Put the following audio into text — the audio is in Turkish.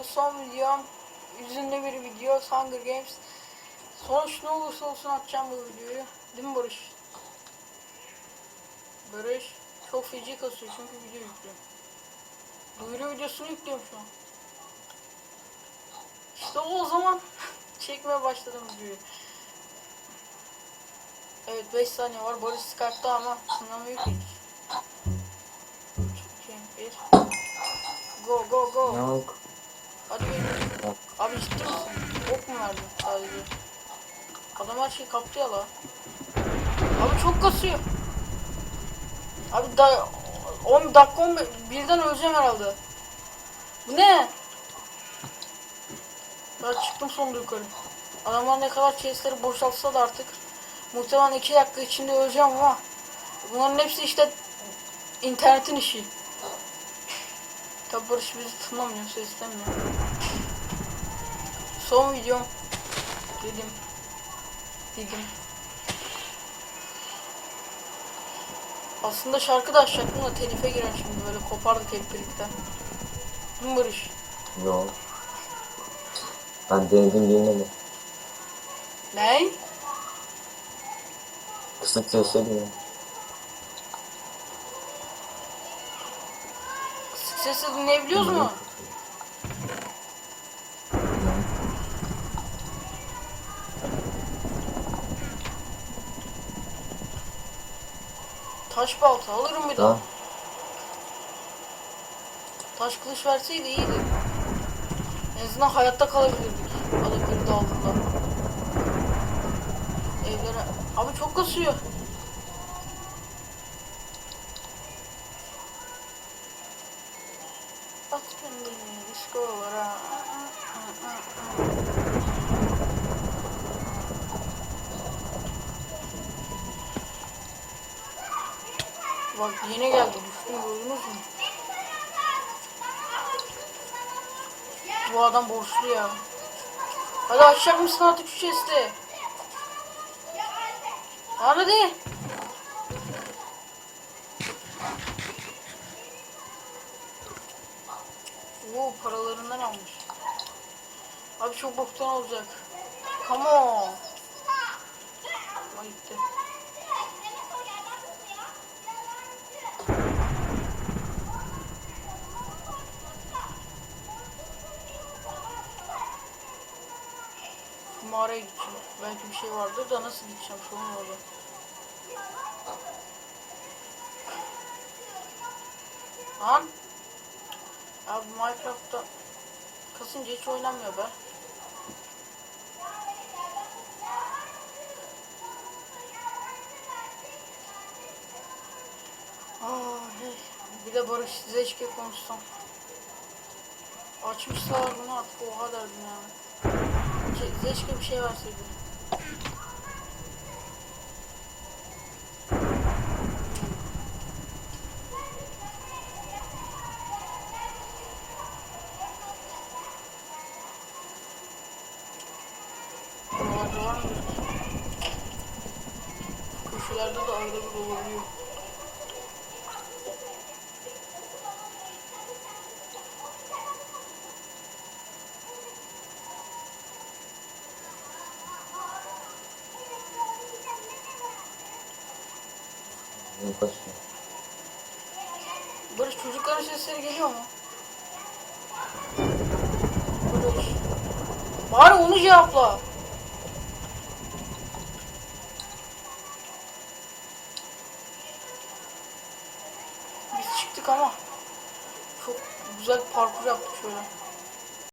Bu son videom. Üzünlü bir video. Hunger Games. Sonuç ne olursa olsun atacağım bu videoyu. Değil mi Barış? Barış. Çok feci kasıyor çünkü video yüklüyorum. Duyuru videosunu yüklüyorum şu an. İşte o zaman çekmeye başladım videoyu. Evet 5 saniye var. Barış Skype'da ama sınavı yok hiç. 2, 1. Go go go. Yok. Hadi be. Abi ciddi misin? Ok mu verdin sadece? Adam her şeyi kaptı ya la. Abi çok kasıyor. Abi da 10 dakika 15 birden öleceğim herhalde. Bu ne? Ben çıktım sonunda yukarı. Adamlar ne kadar chestleri boşaltsa da artık muhtemelen 2 dakika içinde öleceğim ama bunların hepsi işte internetin işi. Tabi Barış bizi tınlamıyorsa istemiyor. Son videom dedim. Dedim. Aslında şarkı da açacaktım da telife girer şimdi böyle kopardık hep birlikte. Değil mi Barış? Yok. Ben denedim dinledim. Ne? Kısık sesle diyor. Kısık sesle dinleyebiliyoruz mu? Taş balta alırım bir daha. Ha? Taş kılıç verseydi iyiydi. En azından hayatta kalabilirdik. Alabilirdi altında. Evlere... Abi çok kasıyor. At kendini diskolara. Bak yine geldi. Düştüm gördünüz mü? Bu adam borçlu ya. Hadi açacak mısın artık şu chest'i? Hadi. Oo paralarından almış. Abi çok boktan olacak. Come on. Ama. Mağaraya gideceğim. Belki bir şey vardır da nasıl gideceğim sorun orada. Lan. Abi Minecraft'ta kasınca hiç oynanmıyor be. Aa, hey. Bir de Barış Zeşke konuşsam. Açmışlar bunu artık oha derdim yani. Ke- Keşke bir şey verseydi. Buralarda var mı? Köşelerde de arada bir olabiliyor. Kasıyor? Barış çocukların sesleri geliyor mu? Barış. Bari onu cevapla. Biz çıktık ama çok güzel parkur yaptık şöyle.